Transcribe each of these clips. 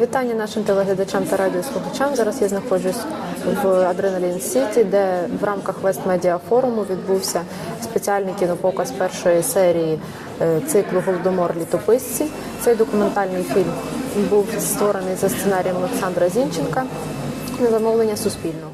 Вітання нашим телеглядачам та радіослухачам. Зараз я знаходжусь в Адреналін Сіті, де в рамках Вест Медіа форуму відбувся спеціальний кінопоказ першої серії е, циклу Голодомор літописці. Цей документальний фільм був створений за сценарієм Олександра Зінченка на замовлення Суспільного.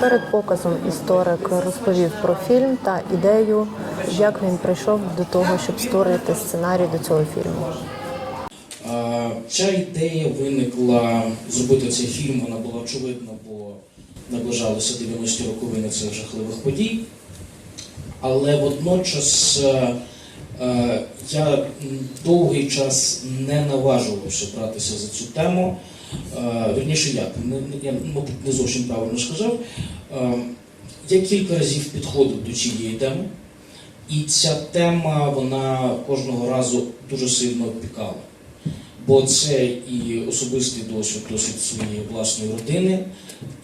Перед показом історик розповів про фільм та ідею, як він прийшов до того, щоб створити сценарій до цього фільму. Ця ідея виникла зробити цей фільм, вона була очевидна, бо наближалися 90-ті роковини цих жахливих подій. Але водночас е, е, я довгий час не наважувався братися за цю тему. Е, Вірніше, як я мабуть не зовсім правильно сказав. Я кілька разів підходив до цієї теми, і ця тема вона кожного разу дуже сильно опікала. Бо це і особистий досвід, досвід своєї власної родини.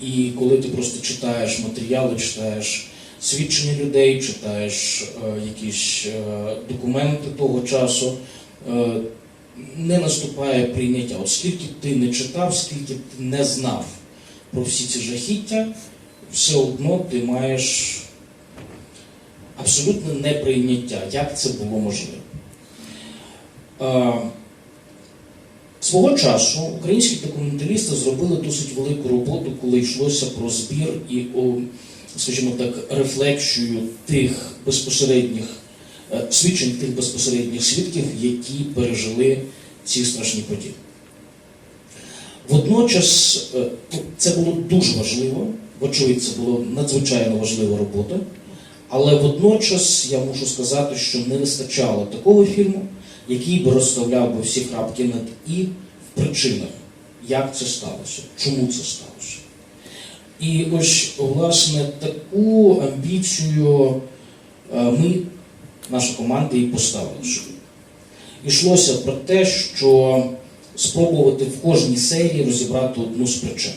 І коли ти просто читаєш матеріали, читаєш свідчення людей, читаєш е, якісь е, документи того часу, е, не наступає прийняття. От скільки ти не читав, скільки ти не знав про всі ці жахіття, все одно ти маєш абсолютне неприйняття, як це було можливо. Свого часу українські документалісти зробили досить велику роботу, коли йшлося про збір і, скажімо так, рефлексію тих безпосередніх е, свідчень тих безпосередніх свідків, які пережили ці страшні події. Водночас е, це було дуже важливо, вочевидь, це була надзвичайно важлива робота, але водночас я мушу сказати, що не вистачало такого фільму, який би розставляв би всі крапки над і в причинах, як це сталося, чому це сталося. І ось, власне, таку амбіцію е, ми, наша команда, і поставили собі. Йшлося про те, що спробувати в кожній серії розібрати одну з причин.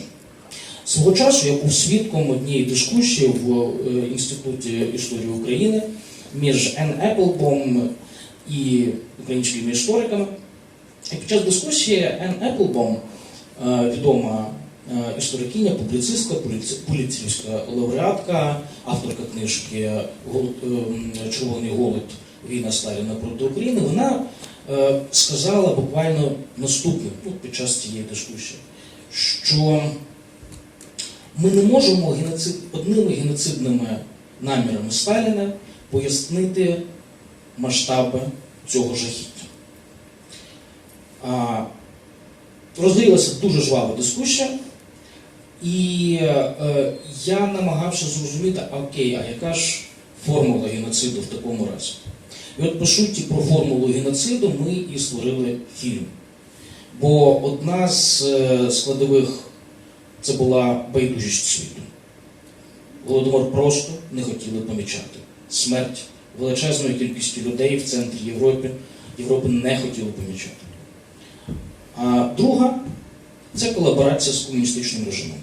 Свого часу я був свідком однієї дискусії в е, Інституті історії України між Ен Еплбом і українськими істориками. І під час дискусії Ен Еплбом, е, відома е, історикиня, публіцистка, поліцейська лауреатка, авторка книжки ем, Червоний голод війна Сталіна проти України, вона е, сказала буквально наступне ну, під час цієї дискусії, що ми не можемо геноцид, одними геноцидними намірами Сталіна пояснити масштаби цього жахіття. А, дуже жвава дискусія, і е, я намагався зрозуміти, окей, а яка ж формула геноциду в такому разі? І от по суті про формулу геноциду ми і створили фільм. Бо одна з е, складових це була байдужість світу. Голодомор просто не хотіли помічати. Смерть величезної кількості людей в центрі Європи, Європи не хотіли помічати. А друга це колаборація з комуністичним режимом.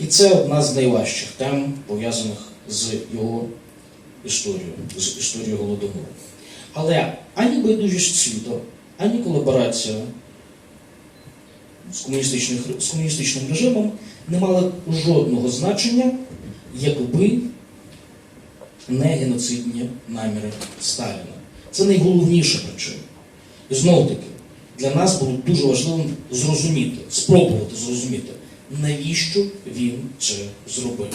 І це одна з найважчих тем, пов'язаних з його історією, з історією Голодомору. Але ані байдужість світу, ані колаборація з, комуністичних, з комуністичним режимом не мали жодного значення, якби не геноцидні наміри Сталіна. Це найголовніша причина. І знову таки, для нас було дуже важливим зрозуміти, спробувати зрозуміти, навіщо він це зробив.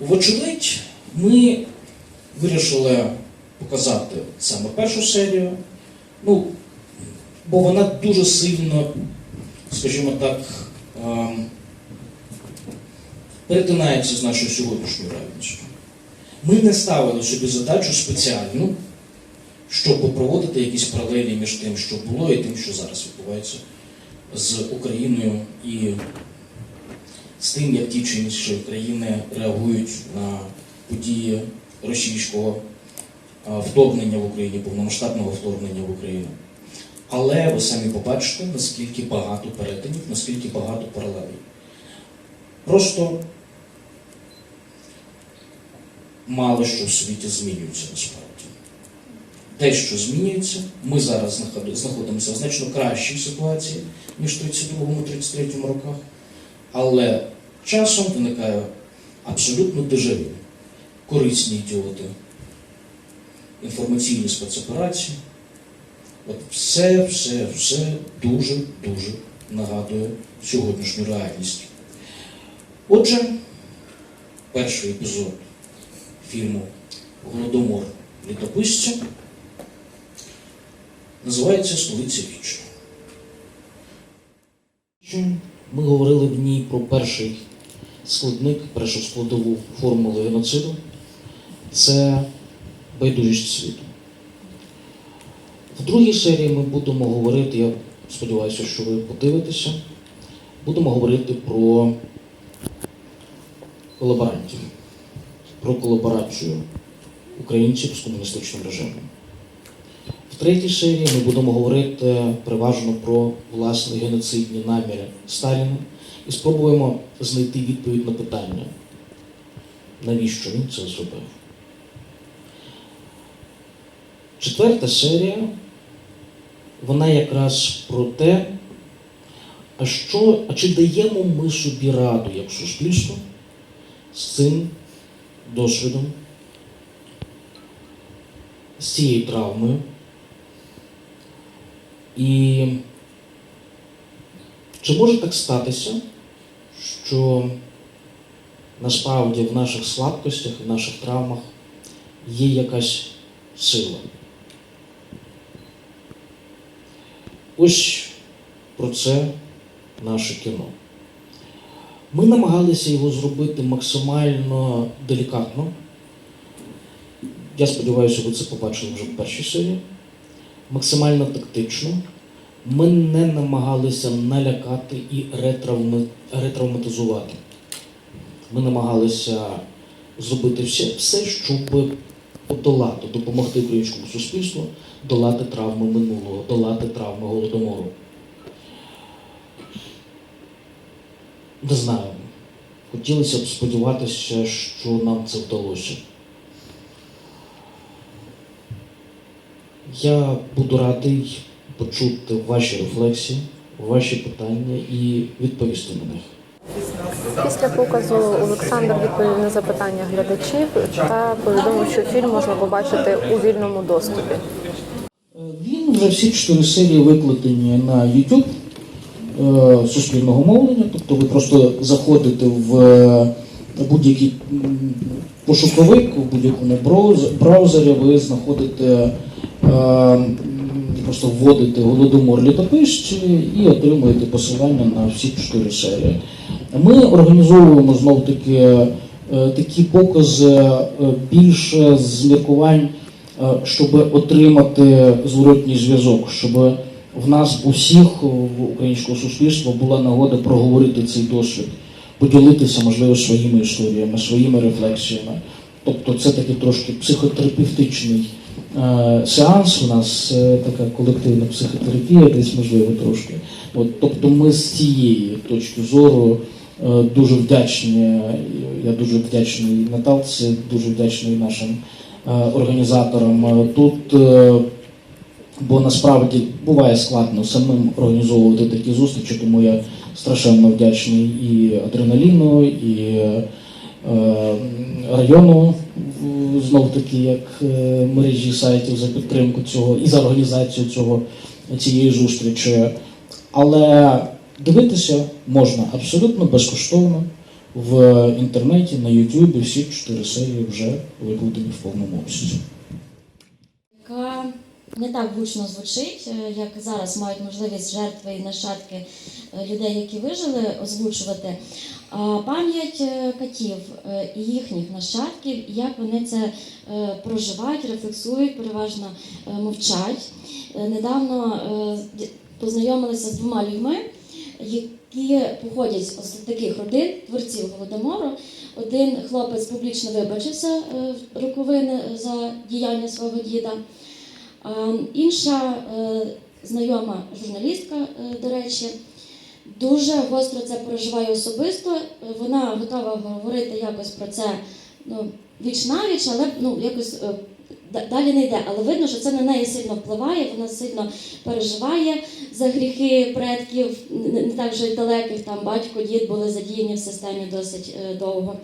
Вочевидь, ми вирішили показати саме першу серію, ну, бо вона дуже сильно, скажімо так, ем, перетинається з нашою сьогоднішньою реальністю. Ми не ставили собі задачу спеціальну, щоб проводити якісь паралелі між тим, що було, і тим, що зараз відбувається з Україною і з тим, як ті чи інші країни реагують на події російського вторгнення в Україні, повномасштабного вторгнення в Україну. Але ви самі побачите, наскільки багато перетинів, наскільки багато паралелей. Просто мало що в світі змінюється насправді. дещо змінюється. Ми зараз знаходимося в значно кращій ситуації, ніж в 32-33 роках. Але часом виникає абсолютно дежавю. Корисні ідіоти, інформаційні спецоперації. От все, все, все дуже, дуже нагадує сьогоднішню реальність. Отже, перший епізод фільму Голодомор літописця називається Столиця вічна. Ми говорили в ній про перший складник, першу складову формулу геноциду це байдужість світу. В другій серії ми будемо говорити, я сподіваюся, що ви подивитеся, будемо говорити про колаборантів, про колаборацію українців з комуністичним режимом. В третій серії ми будемо говорити переважно про власні геноцидні наміри Сталіна і спробуємо знайти відповідь на питання, навіщо він це зробив. Четверта серія, вона якраз про те, а що, а чи даємо ми собі раду як суспільство з цим досвідом, з цією травмою. І чи може так статися, що насправді в наших слабкостях, в наших травмах є якась сила? Ось про це наше кіно. Ми намагалися його зробити максимально делікатно. Я сподіваюся, ви це побачили вже в першій серії. Максимально тактично. Ми не намагалися налякати і ретравматизувати. Ми намагалися зробити все, все, щоб подолати, допомогти українському суспільству долати травми минулого, долати травми голодомору. Не знаю. Хотілося б сподіватися, що нам це вдалося. Я буду радий почути ваші рефлексії, ваші питання і відповісти на них. Після показу Олександр відповів на запитання глядачів та повідомив, що фільм можна побачити у вільному доступі. Він вже всі чотири серії викладені на YouTube е, суспільного мовлення. Тобто ви просто заходите в е, будь-який пошуковик, в будь-якому браузері, ви знаходите, е, просто вводите голодомор літописці і отримуєте посилання на всі чотири серії. Ми організовуємо знов таки е, такі покази е, більше з міркувань е, щоб отримати зворотній зв'язок, щоб в нас усіх в українського суспільства була нагода проговорити цей досвід, поділитися, можливо, своїми історіями, своїми рефлексіями. Тобто це такий трошки психотерапевтичний е, сеанс. У нас е, така колективна психотерапія, десь можливо трошки. От, тобто ми з цієї точки зору е, дуже вдячні. Я дуже вдячний Наталці, дуже вдячний нашим е, організаторам е, тут. е, Бо насправді буває складно самим організовувати такі зустрічі, тому я страшенно вдячний і адреналіну, і е, району знов таки як е, мережі сайтів за підтримку цього і за організацію цього цієї зустрічі. Але дивитися можна абсолютно безкоштовно в інтернеті, на Ютубі. Всі чотири серії вже викладені в повному обсязі. Не так гучно звучить, е, як зараз мають можливість жертви і нащадки е, людей, які вижили, озвучувати. А пам'ять е, катів і їхніх нащадків, як вони це проживають, рефлексують, переважно мовчать. Недавно познайомилися з двома людьми, які походять з таких родин, творців голодомору. Один хлопець публічно вибачився в роковини за діяння свого діда. А інша е, знайома журналістка, е, до речі, дуже гостро це переживає особисто. Е, Вона готова говорити якось про це ну, віч навіч, але ну, якось далі не йде. Але видно, що це на неї сильно впливає, вона сильно переживає за гріхи предків, не так вже й далеких, там батько, дід були задіяні в системі досить довго.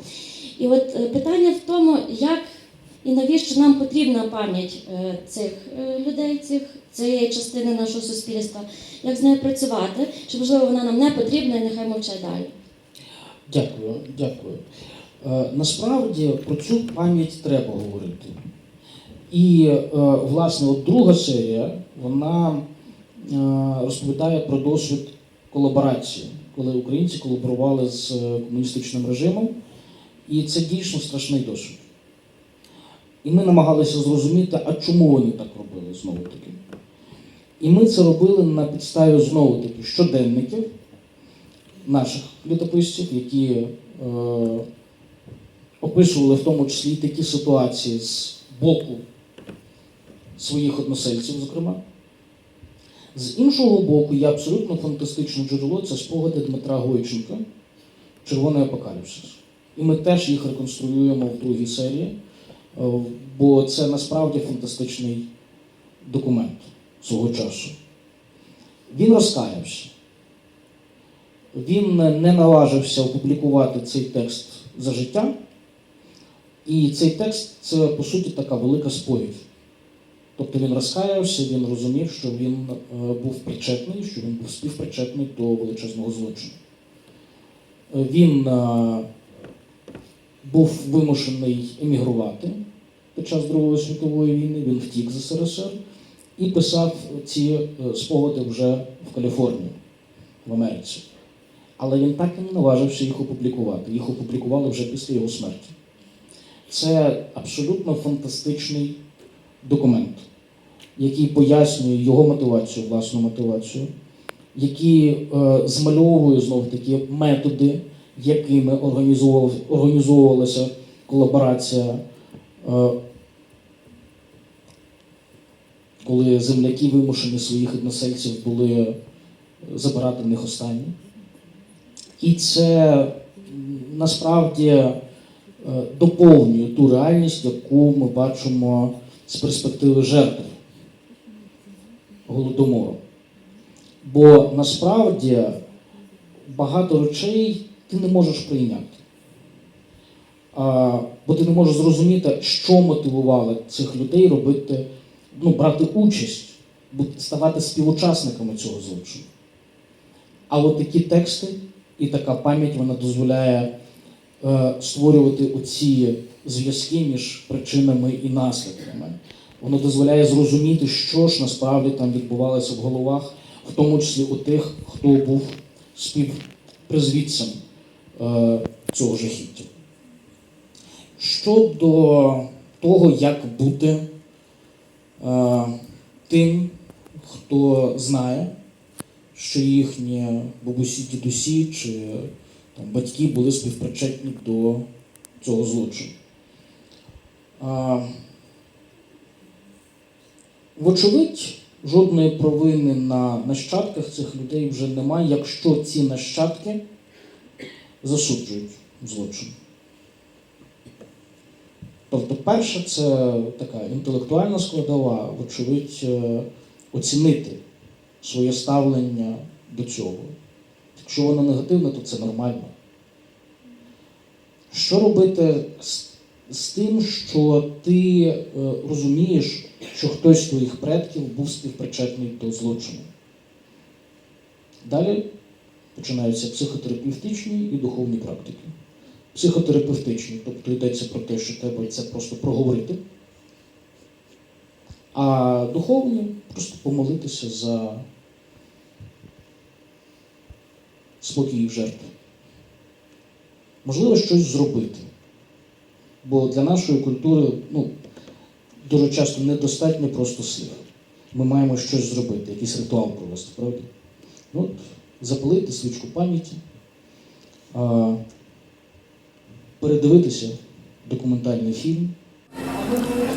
І от питання в тому, як і навіщо нам потрібна пам'ять е, цих е, людей, цих, цієї частини нашого суспільства, як з нею працювати, чи можливо вона нам не потрібна і нехай мовчать далі. Дякую, дякую. Е, насправді про цю пам'ять треба говорити. І, власне, от друга серія, вона розповідає про досвід колаборації, коли українці колаборували з комуністичним режимом. І це дійсно страшний досвід. І ми намагалися зрозуміти, а чому вони так робили знову таки. І ми це робили на підставі знову таки щоденників наших літописців, які е, описували в тому числі такі ситуації з боку своїх односельців, зокрема. З іншого боку, є абсолютно фантастичне джерело це спогади Дмитра Гойченка Червоний апокаліпсис. І ми теж їх реконструюємо в другій серії, бо це насправді фантастичний документ свого часу. Він розкаявся. Він не наважився опублікувати цей текст за життя. І цей текст це, по суті, така велика сповідь. Тобто він розкаявся, він розумів, що він е, був причетний, що він був співпричетний до величезного злочину. Е, Він е, був вимушений емігрувати під час Другої світової війни, він втік з СРСР і писав ці е, спогади вже в Каліфорнії, в Америці. Але він так і не наважився їх опублікувати. Їх опублікували вже після його смерті. Це абсолютно фантастичний документ, який пояснює його мотивацію, власну мотивацію, який е, змальовує знов таки методи, якими організовувалася колаборація, е, коли земляки вимушені своїх односельців були забирати в них останні. І це насправді е, доповнює ту реальність, яку ми бачимо з перспективи жертв голодомору. Бо насправді багато речей ти не можеш прийняти. А, бо ти не можеш зрозуміти, що мотивувало цих людей робити, ну, брати участь, ставати співучасниками цього злочину. А от такі тексти і така пам'ять вона дозволяє е, створювати оці зв'язки між причинами і наслідками. Воно дозволяє зрозуміти, що ж насправді там відбувалося в головах, в тому числі у тих, хто був співпризвідцем цього жахіття. Щодо того, як бути е, тим, хто знає, що їхні бабусі, дідусі чи там, батьки були співпричетні до цього злочину. Вочевидь, жодної провини на нащадках цих людей вже немає, якщо ці нащадки засуджують злочин. Тобто, перше, це така інтелектуальна складова, вочевидь, е, оцінити своє ставлення до цього. Якщо воно негативне, то це нормально. Що робити з, з тим, що ти е, розумієш, що хтось з твоїх предків був співпричетний до злочину? Далі починаються психотерапевтичні і духовні практики. Психотерапевтичні, тобто йдеться про те, що треба це просто проговорити. А духовні просто помолитися за спокій жертв. Можливо, щось зробити. Бо для нашої культури ну, дуже часто недостатньо просто слів. Ми маємо щось зробити, якийсь ритуал провести, правда? Ну, От, запалити свічку пам'яті, передивитися документальний фільм.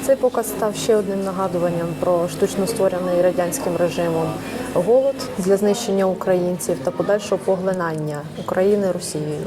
Цей показ став ще одним нагадуванням про штучно створений радянським режимом голод для знищення українців та подальшого поглинання України Росією.